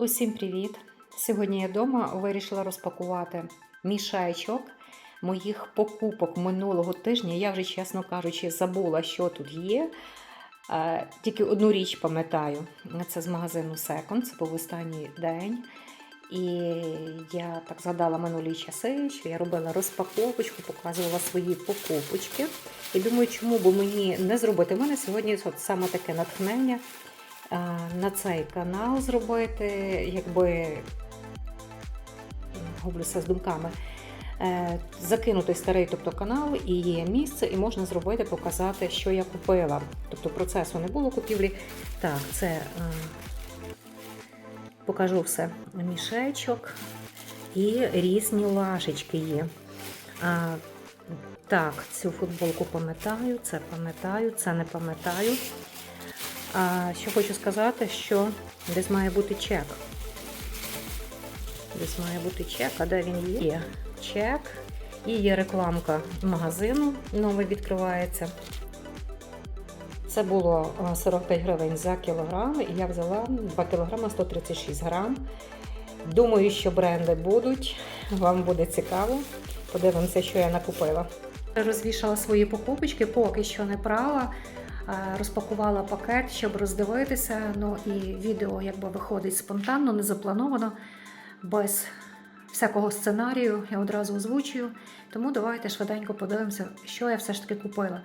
Усім привіт! Сьогодні я вдома вирішила розпакувати мішечок моїх покупок минулого тижня. Я вже, чесно кажучи, забула, що тут є. Е, Тільки одну річ пам'ятаю. Це з магазину Second, це був останній день. І я так згадала минулі часи, що я робила розпаковочку, показувала свої покупочки. І думаю, чому б мені не зробити. У мене сьогодні от саме таке натхнення на цей канал зробити, якби гублюся з думками. е, Закинути старий тобто, канал і є місце, і можна зробити, показати, що я купила. Тобто процесу не було купівлі. Так, це е, покажу все. Мішечок і різні лашечки є. Так, цю футболку пам'ятаю, це пам'ятаю, це не пам'ятаю. А що хочу сказати, що десь має бути чек. Десь має бути чек, а де він є? Є чек. І є рекламка магазину, новий відкривається. Це було 45 гривень за кілограм, і я взяла 2 кілограма 136 грам. Думаю, що бренди будуть. Вам буде цікаво. Подивимося, що я накупила. Розвішала свої покупочки, поки що не прала. Е, Розпакувала пакет, щоб роздивитися. Ну і відео якби виходить спонтанно, не заплановано, без всякого сценарію. Я одразу озвучую. Тому давайте швиденько подивимося, що я все ж таки купила.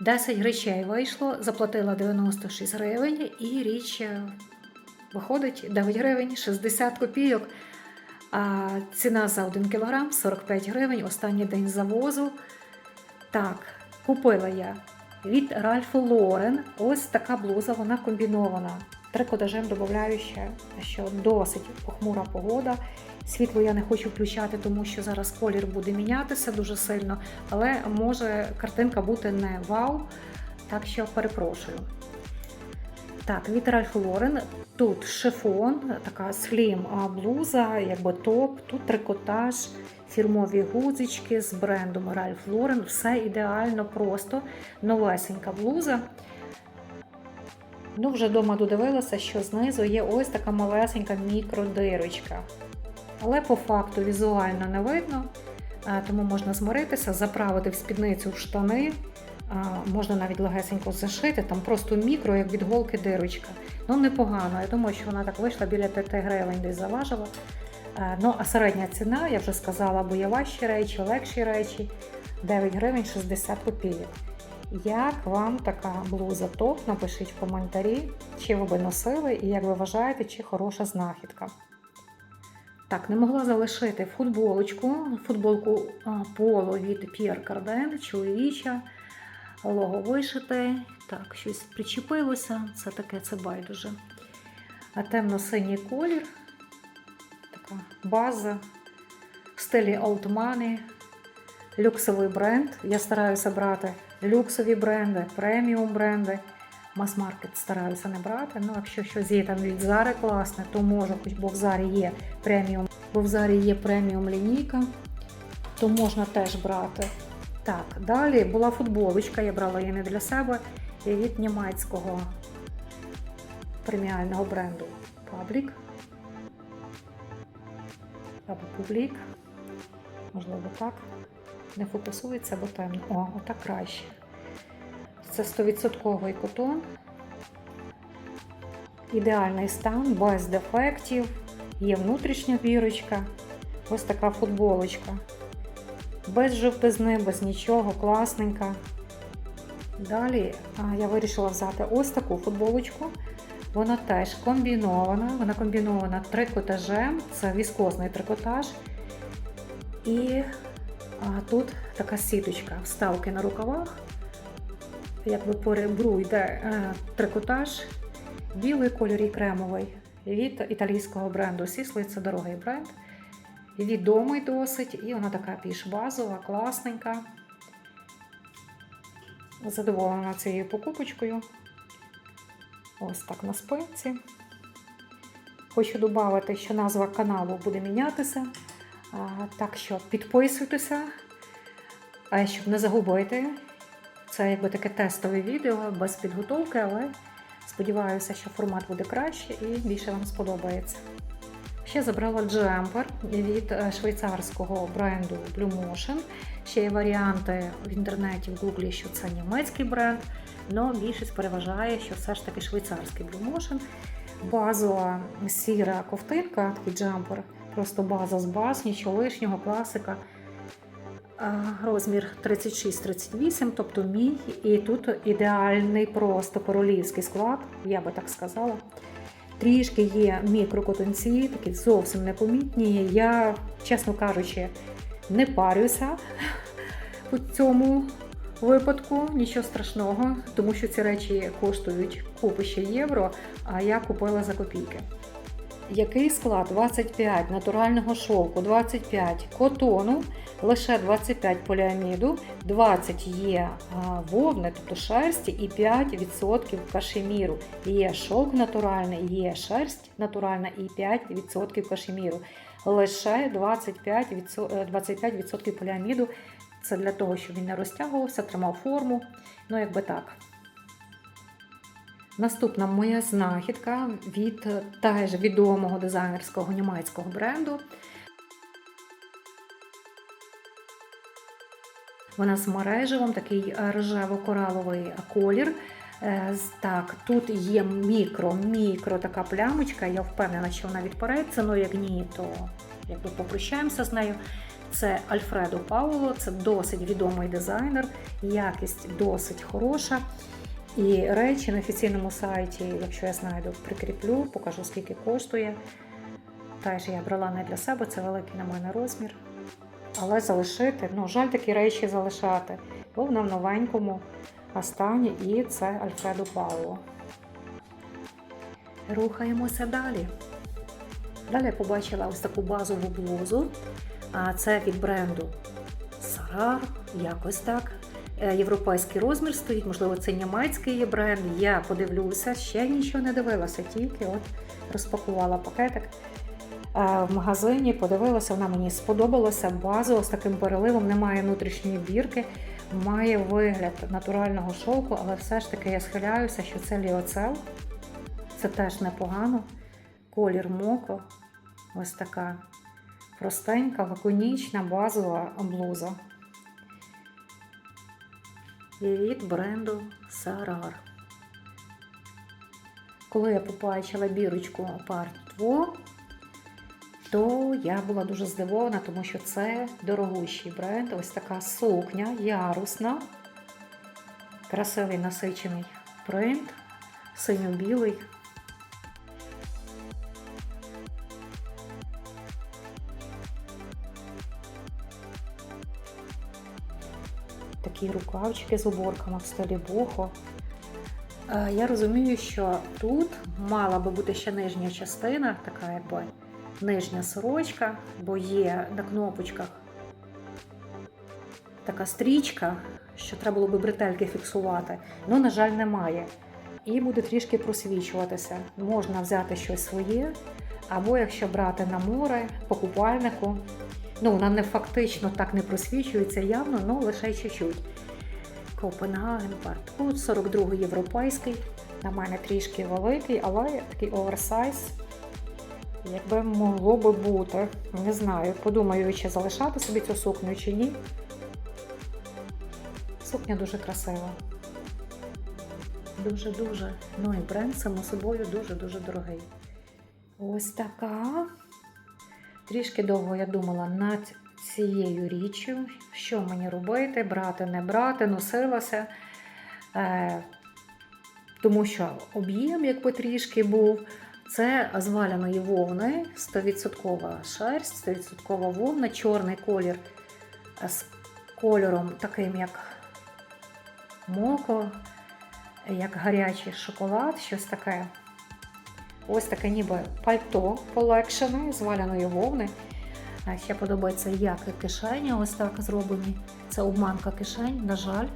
10 речей вийшло, заплатила 96 гривень, і річ е, виходить 9 гривень 60 копійок. А ціна за 1 кілограм 45 гривень, останній день завозу. Так, купила я від Ralph Lauren ось така блуза, вона комбінована. Трикотажем додаю ще, що досить похмура погода. Світло я не хочу включати, тому що зараз колір буде мінятися дуже сильно, але може картинка бути не вау. Так що перепрошую. Так, від Ralph Lauren. Тут шифон, така слім блуза, якби топ, тут трикотаж, фірмові гудзички з брендом Ralph Lauren. Все ідеально просто, новесенька блуза. Ну, вже вдома додивилася, що знизу є ось така малесенька мікродирочка. Але по факту візуально не видно, тому можна змиритися, заправити в спідницю в штани. Можна навіть легесенько зашити, там просто мікро, як від голки дирочка. Ну, непогано. Я думаю, що вона так вийшла біля 5 гривень десь заважила. Е, Ну, а середня ціна, я вже сказала, бо є важчі речі, легші речі 9 гривень 60 копійок. Як вам така блуза топ? Напишіть в коментарі, чи ви би носили і як ви вважаєте, чи хороша знахідка. Так, не могла залишити футболочку, футболку поло від Pierre Cardin, чоловіча, лого вишите. Так, щось причепилося, це таке, це байдуже. А темно-синій колір, така база в стилі Old Money, люксовий бренд. Я стараюся брати люксові бренди, преміум бренди. Мас-маркет стараюся не брати. Ну, якщо щось є там від Зари класне, то можу, хоч бо в Зарі є преміум, бо в Зарі є преміум лінійка, то можна теж брати. Так, далі була футболочка, я брала її не для себе, і від німецького преміального бренду Public. Або Public. Можливо, так. Не фокусується, бо темно. О, отак краще. Це 100% котон. Ідеальний стан, без дефектів. Є внутрішня бірочка. Ось така футболочка. Без жовтизни, без нічого, класненька. Далі я вирішила взяти ось таку футболочку. Вона теж комбінована. Вона комбінована трикотажем, це віскозний трикотаж. І а, тут така сіточка, вставки на рукавах. Якби по ребру йде е, трикотаж, білий кольор і кремовий від італійського бренду Сісли. Це дорогий бренд. Відомий досить, і вона така більш базова, класненька. Задоволена цією покупочкою. Ось так на спинці. Хочу додати, що назва каналу буде мінятися. Так що підписуйтеся, щоб не загубити. Це якби таке тестове відео без підготовки, але Сподіваюся, що формат буде краще і більше вам сподобається. Ще забрала джемпер від е, швейцарського бренду Blue Motion. Ще є варіанти в інтернеті в Гуглі, що це німецький бренд, але більшість переважає, що все ж таки швейцарський Blue. Базова сіра ковтинка, такий джемпер, просто база з баз, нічого лишнього, класика. Розмір 36-38, тобто мій, і тут ідеальний просто королівський склад, я би так сказала. Трішки є мікрокотонці, такі зовсім непомітні. Я, чесно кажучи, не парюся у цьому випадку, нічого страшного, тому що ці речі коштують купи ще євро, а я купила за копійки. Який склад? 25 натурального шовку, 25 котону, лише 25 поліаміду, 20 є вовни, тобто шерсті, і 5% кашеміру. Є шовк натуральний, є шерсть натуральна і 5% кашеміру. Лише 25%, е, 25% поліаміду. Це для того, щоб він не розтягувався, тримав форму. Ну, якби так. Наступна моя знахідка від теж відомого дизайнерського німецького бренду. Вона з мережевом, такий рожево-кораловий колір. Е, Так, тут є мікро-мікро така плямочка. Я впевнена, що вона відпореться, але як ні, то якби попрощаємося з нею. Це Альфредо Пауло, це досить відомий дизайнер, якість досить хороша. І речі на офіційному сайті, якщо я знайду, прикріплю, покажу скільки коштує. Теж я брала не для себе, це великий на мене розмір. Але залишити, ну, жаль такі речі залишати. Бо вона в новенькому стані і це Альфредо Пауло. Рухаємося далі. Далі я побачила ось таку базову блузу. Це від бренду Сарар, якось так. Е, Європейський розмір стоїть, можливо, це німецький є бренд. Я подивлюся, ще нічого не дивилася, тільки от розпакувала пакетик е, в магазині, подивилася, вона мені сподобалася. Базово з таким переливом, немає внутрішньої бірки, має вигляд натурального шовку, але все ж таки я схиляюся, що це ліоцел. Це теж непогано. Колір моко. Ось така простенька, лаконічна, базова блуза. І від бренду Сарар. Коли я побачила бірочку Part то я була дуже здивована, тому що це дорогущий бренд. Ось така сукня, ярусна, красивий насичений принт, синьо-білий. Такі рукавчики з оборками в стилі бохо. Е, Я розумію, що тут мала би бути ще нижня частина, така якби нижня сорочка, бо є на кнопочках така стрічка, що треба було би бретельки фіксувати. Ну, на жаль, немає. І буде трішки просвічуватися. Можна взяти щось своє, або якщо брати на море, по купальнику. Ну, вона не фактично так не просвічується явно, але лише чуть-чуть. Копенгаген парт. Тут 42 європейський. На мене трішки великий, але такий оверсайз. Якби могло би бути. Не знаю. Подумаю, чи залишати собі цю сукню, чи ні. Сукня дуже красива. Дуже-дуже. Ну і бренд, само собою, дуже-дуже дорогий. Ось така. Трішки довго я думала над цією річчю, що мені робити, брати, не брати, носилася. Е, тому що об'єм, якби трішки був, це з валяної вовни, 100% шерсть, 100% вовна, чорний колір е, з кольором таким, як моко, як гарячий шоколад, щось таке. Ось таке ніби пальто полегшене з валяної вовни. Ще подобається, як і кишені ось так зроблені. Це обманка кишень, на жаль.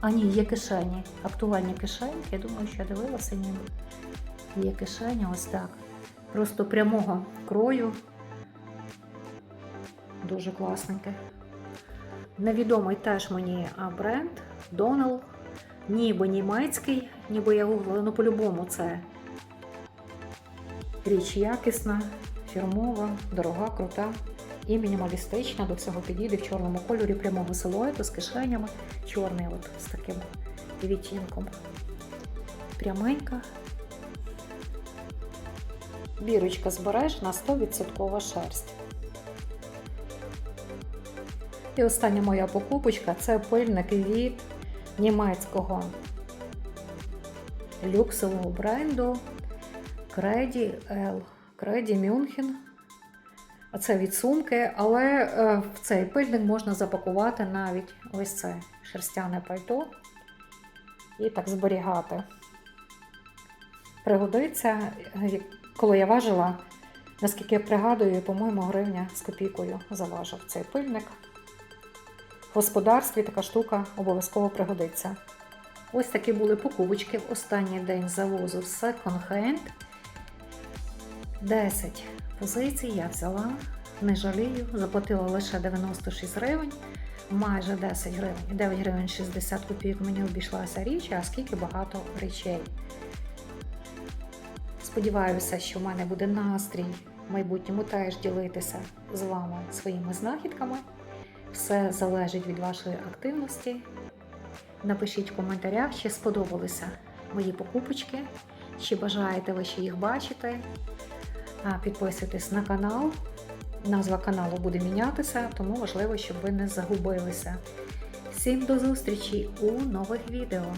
А ні, є кишені. Актуальні кишеньки. Я думаю, що я дивилася ніби. Є кишені ось так. Просто прямого крою. Дуже класненьке. Невідомий теж мені бренд Donald, ніби німецький, ніби я гуглила, ну по-любому це річ якісна, фірмова, дорога, крута і мінімалістична. До цього підійде в чорному кольорі прямого силуету з кишенями. Чорний от з таким відтінком. Пряменька. Бірочка збережена 100% шерсть. І остання моя покупочка це пильник від німецького люксового бренду Креді L. Креді Мюнхен. Це від сумки, але е, в цей пильник можна запакувати навіть ось це шерстяне пальто і так зберігати. Пригодиться, е, коли я важила, наскільки я пригадую, по-моєму, гривня з копійкою заважив цей пильник. В господарстві така штука обов'язково пригодиться. Ось такі були покупочки в останній день завозу Second Hand. 10 позицій я взяла, не жалію, заплатила лише 96 гривень, майже 10 гривень, 9 гривень 60 копійок мені обійшлася річ, а скільки багато речей. Сподіваюся, що в мене буде настрій в майбутньому теж ділитися з вами своїми знахідками. Все залежить від вашої активності. Напишіть в коментарях, чи сподобалися мої покупочки, чи бажаєте ви ще їх бачити. Підписуйтесь на канал. Назва каналу буде мінятися, тому важливо, щоб ви не загубилися. Всім до зустрічі у нових відео!